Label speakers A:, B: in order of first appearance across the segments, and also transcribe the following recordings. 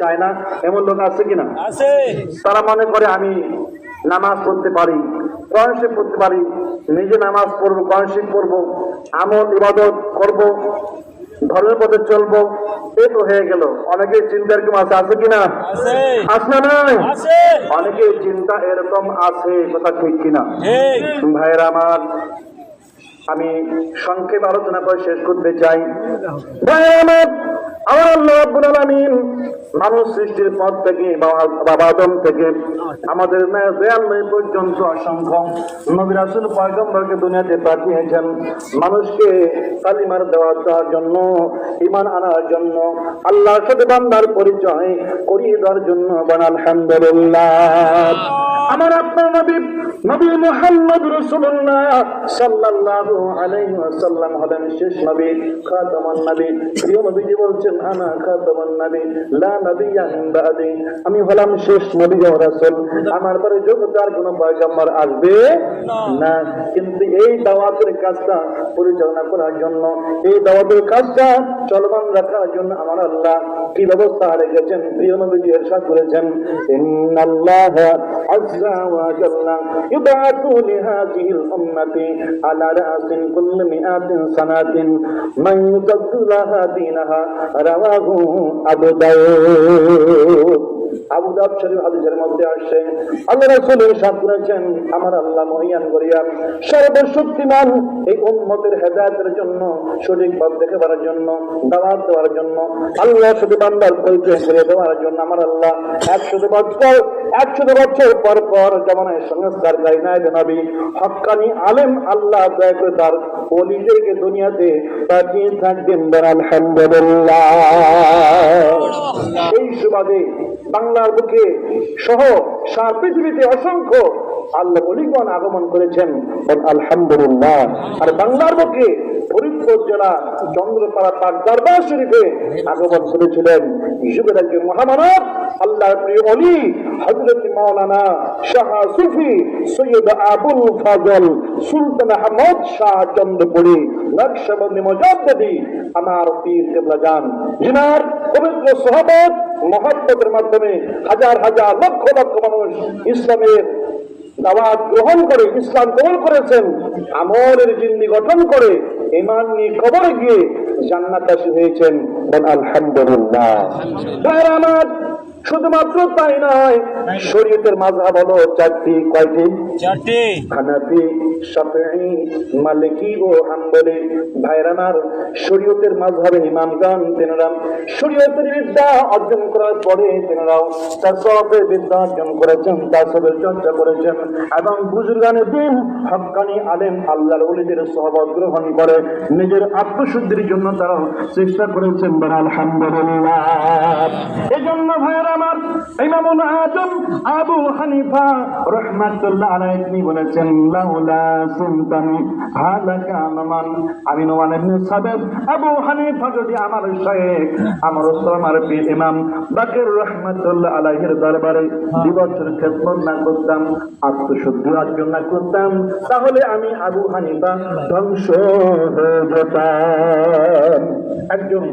A: চায় না এমন লোক আছে কিনা?
B: আছে।
A: তারা মনে করে আমি নামাজ পড়তে পারি কোরআন পড়তে পারি নিজে নামাজ পড়ব কোরআন পড়ব আমল ইবাদত করব ধর্মের পথে চলবো এ তো হয়ে গেল। অনেকের চিন্তা এরকম আছে আছে কিনা?
B: আছে।
A: না
B: আছে।
A: চিন্তা এরকম আছে কথা ঠিক কিনা? ভাইয়েরা আমার আমি সংক্ষেপ আলোচনা করে শেষ করতে চাই। ভাইয়েরা আমার আমার আল্লাহ রাব্বুল আলামিন মানুষ সৃষ্টির পর থেকে বাবা- থেকে আমাদের পর্যন্ত অসংখ্য পয়গম্বরকে দুনিয়াতে পাঠিয়েছেন মানুষকে দেওয়া দেওয়ার জন্য ইমান আনার জন্য, আল্লাহর পরিচয় করিয়ে দেওয়ার জন্য বান আলহামদুলিল্লাহ। আমার আপনার নবী নবী মুহাম্মদ রাসূলুল্লাহ সাল্লাল্লাহু আলাইহি ওয়াসাল্লাম হলেন শেষ নবী, খাতামান নবী। প্রিয় বলছেন আমি হলাম শেষ নবী ও আমার পরে জগতে আর কোনো পয়গম্বর আসবে না। কিন্তু এই দাওয়াতের কাজটা পরিচালনা করার জন্য, এই দাওয়াতের কাজটা চলমান রাখার জন্য আমার আল্লাহ কি ব্যবস্থা রেখেছেন? প্রিয় নবীজি এরশাদ করেছেন, ইন্নাল্লাহ আযজা ওয়া رواه أبو داود আবু দাউদ শরীফ হাদিসের মধ্যে আসছে আল্লাহ রাসূল ইরশাদ করেছেন আমার আল্লাহ মহিয়ান করিয়া সর্বশক্তিমান এই উম্মতের হেদায়েতের জন্য সঠিক পথ দেখাবার জন্য দাওয়াত দেওয়ার জন্য আল্লাহ শুধু বান্দার পরিচয় করে দেওয়ার জন্য আমার আল্লাহ একশত বছর একশত বছর পর পর জমানায় সংস্কার গাইনায় নবী। হক্কানি আলেম আল্লাহ দয়া করে তার অলিদেরকে দুনিয়াতে পাঠিয়ে থাকবেন আলহামদুলিল্লাহ। এই সুবাদে বাংলার বুকে সহ সারা পৃথিবীতে অসংখ্য আল্লাহ বলিগণ আগমন করেছেন। আলহামদুলিল্লাহ। আর বাংলার বুকে ফরিদপুর জেলা চন্দ্রপাড়া পাক দরবার শরীফে আগমন করেছিলেন। যুগের একজন মহামানব, আল্লাহর প্রিয় অলি হজরত মাওলানা শাহ সুফি সৈয়দ আবুল ফাজল, সুলতান আহমদ শাহ চন্দ্রপুরী, নকশবন্দি মজাদ্দি আমার পীর কেবলা যান জিনার পবিত্র সহবত মহব্বতের মাধ্যমে হাজার হাজার লক্ষ লক্ষ মানুষ ইসলামের দাওয়াত গ্রহণ করে ইসলাম কবল করেছেন আমলের জিন্দি গঠন করে ইমান নিয়ে কবরে গিয়ে জান্নাতাসী হয়েছেন। আলহামদুলিল্লাহ। শুধুমাত্র তাই নয় শরীয়তের মাঝহাব হলো চারটি কয়টি?
B: চারটি।
A: হানাফি শাফিঈ মালিকি ও হাম্বলি ভাইরানার শরীয়তের মাঝহাবে ইমামগণ তেনারা শরীয়তের বিদ্যা অর্জন করার পরে তেনারাও তাসবের বিদ্যা অর্জন করেছেন তাসবের চর্চা করেছেন এবং বুজুর্গানের দিন হক্কানি আলেম আল্লাহর ওলিদের সহবত গ্রহণ করে নিজের আত্মশুদ্ধির জন্য তারা চেষ্টা করেছেন আলহামদুলিল্লাহ। এই জন্য ভাইয়ের আমার ইমামুল আজম আবু হানিফা রহমাতুল্লাহ আলাইহি, তিনি বলেছেন, লাউলা সুলতানি হালাকা নমান আমি নোমান ইবনে সাবেদ। আবু হানিফা যদি আমার শেখ আমার আমার পীর ইমাম বাকের রহমাতুল্লাহ আলাইহির দরবারে দুই বছর খেদমত না করতাম আত্মশুদ্ধি অর্জন না করতাম, তাহলে আমি আবু হানিফা ধ্বংস হয়ে যেতাম। একজন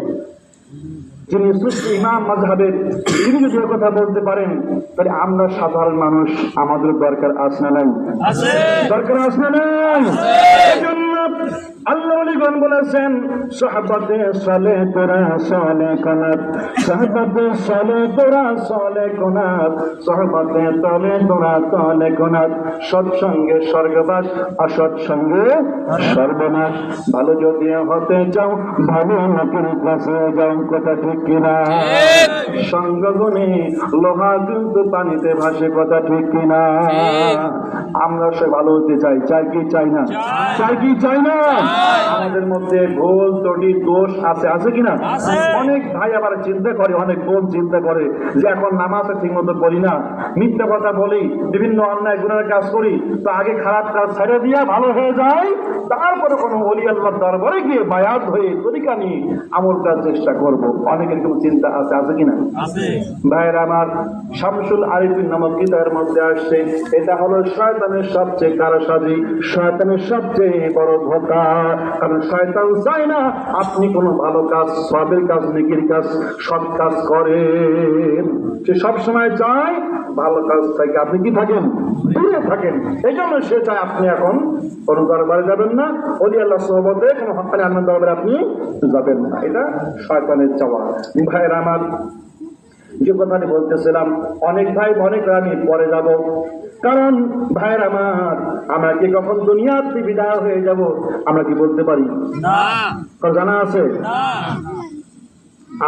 A: যিনি সুফি ইমাম মাযহাবের তিনি যদি কথা বলতে পারেন তাহলে আমরা সাধারণ মানুষ আমাদের দরকার আছে না নাই? দরকার আছে না নাই? আল্লাহ বলেছেন সালে তোরা সালে কনাত। সাহাবাতে সালে তোরা সালে কনাত। সাহাবাতে তলে তোরা তলে কনাত। সৎসঙ্গে স্বর্গবাস অসৎ সঙ্গে সর্বনাশ। ভালো যদি হতে চাও ভালো লোকের কাছে যাও। কথা ঠিক কিনা? সঙ্গগুণে লোহা কিন্তু পানিতে ভাসে কথা ঠিক কিনা? আমরা সে ভালো হতে চাই। চাই কি চাই না? চাই। কি চাই না? আমাদের মধ্যে ভুল ত্রুটি দোষ আছে। আছে কিনা? অনেক ভাই আবার চিন্তা করে অনেক বোন চিন্তা করে যে এখন নামাজ ঠিক মতো করি না। মিথ্যা কথা বলি বিভিন্ন অন্যায় গুণের কাজ করি তো আগে খারাপ কাজ ছেড়ে দিয়া ভালো হয়ে যায় তারপরে কোনো অলি আল্লাহর দরবারে গিয়ে বায়াত হয়ে তরিকা নিয়ে আমল করার চেষ্টা করব। অনেকের কোনো চিন্তা আছে আছে কিনা? ভাইয়ের আমার শামসুল আরিফিন নামক কিতাবের মধ্যে আসছে এটা হলো শয়তানের সবচেয়ে কারসাজি শয়তানের সবচেয়ে বড় ধোকা। কারণ শয়তান চায় না আপনি কোনো ভালো কাজ সবের কাজ নেকির কাজ সব কাজ করেন। সে সবসময় চায় ভালো কাজ থেকে আপনি কি থাকেন? দূরে থাকেন। এই জন্য সে চায় আপনি এখন কোনো দরবারে যাবেন না। অলি আল্লাহ সহবতে কোনো হকানি আনন্দ দরবারে আপনি যাবেন না। এটা শয়তানের চাওয়া। ভাইয়ের আমার যে কথাটি বলতেছিলাম অনেক ভাই অনেক আমি পরে যাব। কারণ ভাইয়ের আমার আমরা কি কখন দুনিয়াতে বিদায় হয়ে যাব আমরা কি বলতে পারি?
B: না।
A: জানা আছে?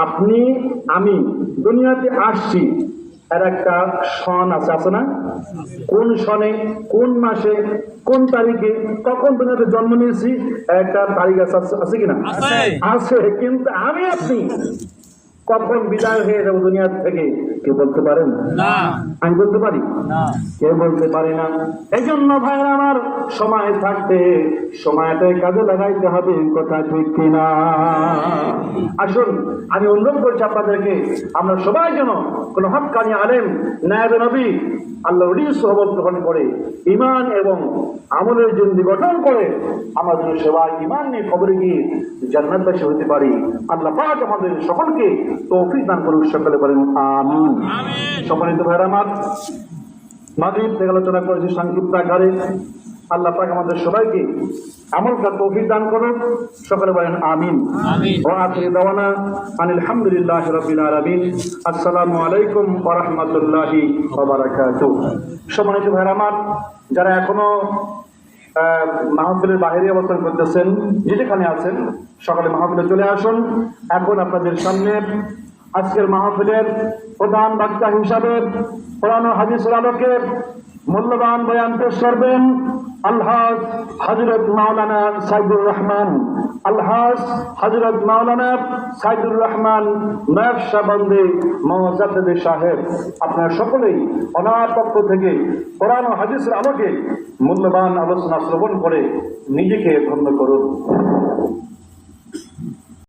A: আপনি আমি দুনিয়াতে আসছি। এর একটা সন আছে আছে না? কোন সনে কোন মাসে কোন তারিখে কখন তোমাদের জন্ম নিয়েছি একটা তারিখ আছে আছে- কিনা
B: আছে।
A: আছে কিন্তু আমি আপনি কখন বিদায় হয়ে যাব দুনিয়া থেকে? কেউ বলতে পারেন?
B: না।
A: আমি বলতে পারি? কেউ বলতে পারে না। এই জন্য ভাইয়ের আমার সময় থাকতে সময়টাই কাজে লাগাইতে হবে কথা ঠিক কিনা? আসুন আমি অনুরোধ করছি আপনাদেরকে আমরা সবাই যেন কোন হকানি আলেম নায়ব নবী আল্লাহ সহবত গ্রহণ করে ইমান এবং আমলের জিন্দি গঠন করে আমাদের সেবায় ইমান নিয়ে খবরে গিয়ে জান্নাতবাসী হতে পারি। আল্লাহ পাক আমাদের সকলকে তৌফিক দান করুক সকলে বলেন আমিন। সম্মানিত ভাইরা আমার মাগরিব থেকে আলোচনা করেছি সংক্ষিপ্ত আকারে। আল্লাহ পাক আমাদের সবাইকে আমল কার তৌফিক দান করুন। সকলে বলেন আমিন। ও আখির দাওয়ানা আনিল হামদুলিল্লাহ রাব্বিল আলামিন। আসসালামু আলাইকুম ওয়া রাহমাতুল্লাহি ওয়া বারাকাতুহু। সম্মানিত ভাইরা আমার যারা এখনও মাহফিলের বাহিরে অবস্থান করতেছেন যে যেখানে আছেন, সকালে মাহফিলে চলে আসুন। এখন আপনাদের সামনে আজকের মাহফিলের প্রধান বক্তা হিসাবে পুরানো হাদিসের আলোকে মূল্যবান বয়ান পেশ করবেন আলহাজ হজরত মাওলানা সাইদুর রহমান। আলহাজ হজরত মাওলানা সাইদুর রহমান নয়সা বন্দে মহাজাদ্দে সাহেব। আপনারা সকলেই অনার পক্ষ থেকে কোরআন ও হাদিসের আলোকে মূল্যবান আলোচনা শ্রবণ করে নিজেকে ধন্য করুন।